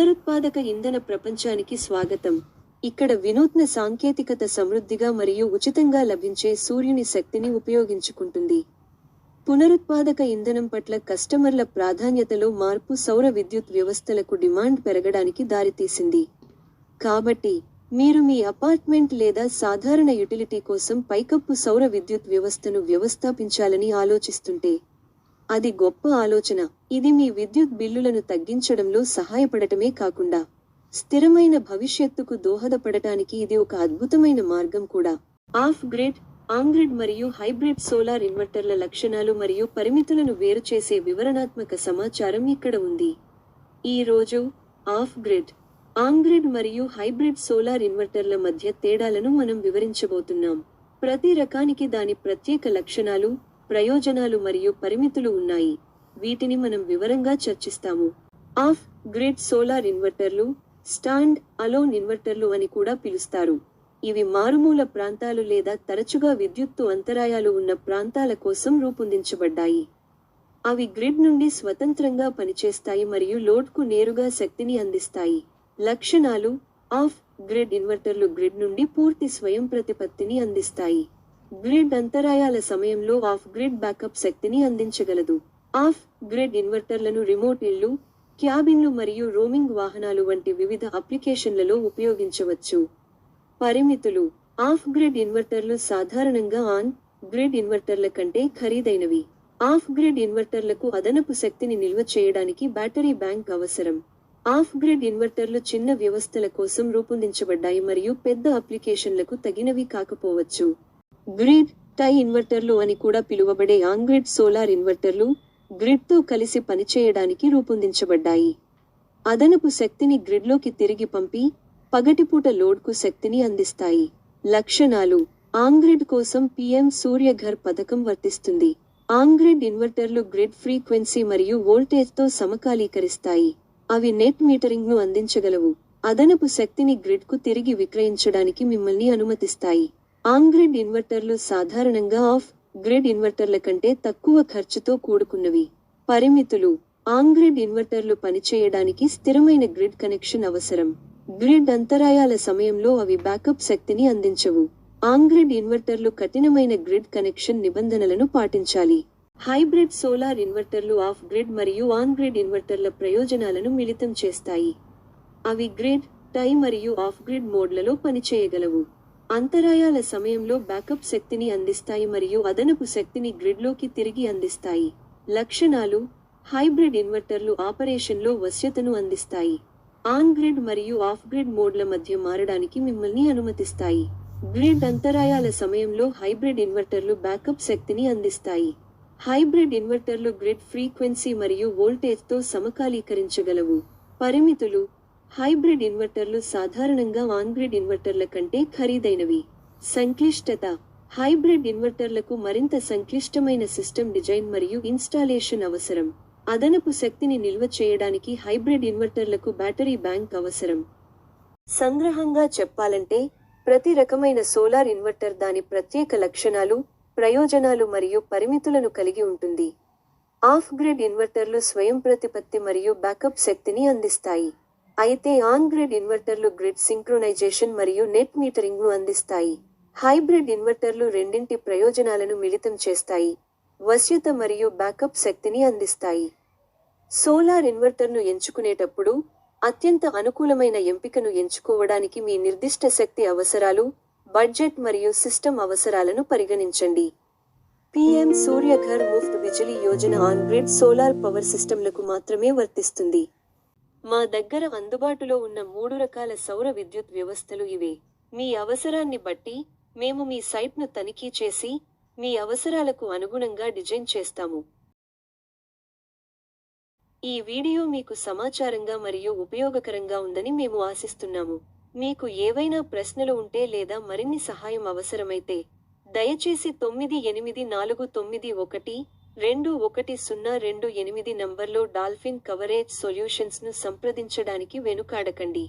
పునరుత్పాదక ఇంధన ప్రపంచానికి స్వాగతం. ఇక్కడ వినూత్న సాంకేతికత సమృద్ధిగా మరియు ఉచితంగా లభించే సూర్యుని శక్తిని ఉపయోగించుకుంటుంది. పునరుత్పాదక ఇంధనం పట్ల కస్టమర్ల ప్రాధాన్యతలో మార్పు సౌర విద్యుత్ వ్యవస్థలకు డిమాండ్ పెరగడానికి దారితీసింది. కాబట్టి మీరు మీ అపార్ట్మెంట్ లేదా సాధారణ యుటిలిటీ కోసం పైకప్పు సౌర విద్యుత్ వ్యవస్థను వ్యవస్థాపించాలని ఆలోచిస్తుంటే అది గొప్ప ఆలోచన. ఇది మీ విద్యుత్ బిల్లులను తగ్గించడంలో సహాయపడటమే కాకుండా స్థిరమైన భవిష్యత్తుకు దోహదపడటానికి ఇది ఒక అద్భుతమైన మార్గం కూడా. ఆఫ్ గ్రిడ్ ఆన్ మరియు హైబ్రిడ్ సోలార్ ఇన్వర్టర్ల లక్షణాలు మరియు పరిమితులను వేరు చేసే వివరణాత్మక సమాచారం ఇక్కడ ఉంది. ఈ రోజు ఆఫ్ గ్రిడ్ ఆన్ మరియు హైబ్రిడ్ సోలార్ ఇన్వర్టర్ల మధ్య తేడాలను మనం వివరించబోతున్నాం. ప్రతి రకానికి దాని ప్రత్యేక లక్షణాలు ప్రయోజనాలు మరియు పరిమితులు ఉన్నాయి. వీటిని మనం వివరంగా చర్చిస్తాము. ఆఫ్ గ్రిడ్ సోలార్ ఇన్వర్టర్లు స్టాండ్ అలోన్ ఇన్వర్టర్లు అని కూడా పిలుస్తారు. ఇవి మారుమూల ప్రాంతాలు లేదా తరచుగా విద్యుత్తు అంతరాయాలు ఉన్న ప్రాంతాల కోసం రూపొందించబడ్డాయి. అవి గ్రిడ్ నుండి స్వతంత్రంగా పనిచేస్తాయి మరియు లోడ్కు నేరుగా శక్తిని అందిస్తాయి. లక్షణాలు ఆఫ్ గ్రిడ్ ఇన్వర్టర్లు గ్రిడ్ నుండి పూర్తి స్వయం ప్రతిపత్తిని అందిస్తాయి. గ్రిడ్ అంతరాయాల సమయంలో ఆఫ్ గ్రిడ్ బ్యాకప్ శక్తిని అందించగలదు. ఆఫ్ గ్రిడ్ ఇన్వర్టర్లను రిమోట్ ఇళ్ళు క్యాబిన్లు మరియు రోమింగ్ వాహనాలు వంటి వివిధ అప్లికేషన్లలో ఉపయోగించవచ్చు. పరిమితులు. ఆఫ్ గ్రిడ్ ఇన్వర్టర్లు సాధారణంగా ఆన్ గ్రిడ్ ఇన్వర్టర్ల కంటే ఖరీదైనవి. ఆఫ్ గ్రిడ్ ఇన్వర్టర్లకు అదనపు శక్తిని నిల్వ చేయడానికి బ్యాటరీ బ్యాంక్ అవసరం. ఆఫ్ గ్రిడ్ ఇన్వర్టర్లు చిన్న వ్యవస్థల కోసం రూపొందించబడ్డాయి మరియు పెద్ద అప్లికేషన్లకు తగినవి కాకపోవచ్చు. గ్రిడ్ టై ఇన్వర్టర్లు అని కూడా పిలువబడే ఆంగ్రిడ్ సోలార్ ఇన్వర్టర్లు గ్రిడ్తో కలిసి పనిచేయడానికి రూపొందించబడ్డాయి. అదనపు శక్తిని గ్రిడ్లోకి తిరిగి పంపి పగటిపూట లోడ్కు శక్తిని అందిస్తాయి. లక్షణాలు. ఆంగ్రిడ్ కోసం పిఎం సూర్యఘర్ పథకం వర్తిస్తుంది. ఆంగ్రిడ్ ఇన్వర్టర్లు గ్రిడ్ ఫ్రీక్వెన్సీ మరియు వోల్టేజ్తో సమకాలీకరిస్తాయి. అవి నెట్ మీటరింగ్ను అందించగలవు. అదనపు శక్తిని గ్రిడ్కు తిరిగి విక్రయించడానికి మిమ్మల్ని అనుమతిస్తాయి. ఆంగ్రిడ్ ఇన్వర్టర్లు సాధారణంగా ఆఫ్ గ్రిడ్ ఇన్వర్టర్ల కంటే తక్కువ ఖర్చుతో కూడుకున్నవి. పరిమితులు. ఆంగ్రిడ్ ఇన్వర్టర్లు పనిచేయడానికి స్థిరమైన గ్రిడ్ కనెక్షన్ అవసరం. గ్రిడ్ అంతరాయాల సమయంలో అవి బ్యాకప్ శక్తిని అందించవు. ఆంగ్రిడ్ ఇన్వర్టర్లు కఠినమైన గ్రిడ్ కనెక్షన్ నిబంధనలను పాటించాలి. హైబ్రిడ్ సోలార్ ఇన్వర్టర్లు ఆఫ్ గ్రిడ్ మరియు ఆన్ గ్రిడ్ ఇన్వర్టర్ల ప్రయోజనాలను మిళితం చేస్తాయి. అవి గ్రిడ్ టై మరియు ఆఫ్ గ్రిడ్ మోడ్లలో పనిచేయగలవు. అంతరాయాల సమయంలో బ్యాకప్ శక్తిని అందిస్తాయి మరియు అదనపు శక్తిని గ్రిడ్లోకి తిరిగి అందిస్తాయి. లక్షణాలు హైబ్రిడ్ ఇన్వర్టర్లు ఆపరేషన్లో వశ్యతను అందిస్తాయి. ఆన్ గ్రిడ్ మరియు ఆఫ్ గ్రిడ్ మోడ్ల మధ్య మారడానికి మిమ్మల్ని అనుమతిస్తాయి. గ్రిడ్ అంతరాయాల సమయంలో హైబ్రిడ్ ఇన్వర్టర్లు బ్యాకప్ శక్తిని అందిస్తాయి. హైబ్రిడ్ ఇన్వర్టర్లు గ్రిడ్ ఫ్రీక్వెన్సీ మరియు వోల్టేజ్తో సమకాలీకరించగలవు. పరిమితులు హైబ్రిడ్ ఇన్వర్టర్లు సాధారణంగా ఆన్గ్రిడ్ ఇన్వర్టర్ల కంటే ఖరీదైనవి. సంక్లిష్టత. హైబ్రిడ్ ఇన్వర్టర్లకు మరింత సంక్లిష్టమైన సిస్టమ్ డిజైన్ మరియు ఇన్స్టాలేషన్ అవసరం. అదనపు శక్తిని నిల్వ చేయడానికి హైబ్రిడ్ ఇన్వర్టర్లకు బ్యాటరీ బ్యాంక్ అవసరం. సంగ్రహంగా చెప్పాలంటే ప్రతి రకమైన సోలార్ ఇన్వర్టర్ దాని ప్రత్యేక లక్షణాలు ప్రయోజనాలు మరియు పరిమితులను కలిగి ఉంటుంది. ఆఫ్ గ్రిడ్ ఇన్వర్టర్లు స్వయం ప్రతిపత్తి మరియు బ్యాకప్ శక్తిని అందిస్తాయి. అయితే ఆన్ గ్రిడ్ ఇన్వర్టర్లు గ్రిడ్ సింక్రోనైజేషన్ మరియు నెట్ మీటరింగ్ను అందిస్తాయి. హైబ్రిడ్ ఇన్వర్టర్లు రెండింటి ప్రయోజనాలను మిళితం చేస్తాయి. వశ్యత మరియు బ్యాకప్ శక్తిని అందిస్తాయి. సోలార్ ఇన్వర్టర్ను ఎంచుకునేటప్పుడు అత్యంత అనుకూలమైన ఎంపికను ఎంచుకోవడానికి మీ నిర్దిష్ట శక్తి అవసరాలు బడ్జెట్ మరియు సిస్టమ్ అవసరాలను పరిగణించండి. PM Suryaghar Muft Bijli Yojana on grid solar power సిస్టంలకు మాత్రమే వర్తిస్తుంది. మా దగ్గర అందుబాటులో ఉన్న మూడు రకాల సౌర విద్యుత్ వ్యవస్థలు ఇవే. మీ అవసరాన్ని బట్టి మేము మీ సైట్ను తనిఖీ చేసి మీ అవసరాలకు అనుగుణంగా డిజైన్ చేస్తాము. ఈ వీడియో మీకు సమాచారంగా మరియు ఉపయోగకరంగా ఉందని మేము ఆశిస్తున్నాము. మీకు ఏవైనా ప్రశ్నలు ఉంటే లేదా మరిన్ని సహాయం అవసరమైతే దయచేసి తొమ్మిది ఎనిమిది నాలుగు తొమ్మిది ఒకటి రెండు ఒకటి సున్నా రెండు ఎనిమిది నంబర్లో డాల్ఫిన్ కవరేజ్ సొల్యూషన్స్ను సంప్రదించడానికి వెనుకాడకండి.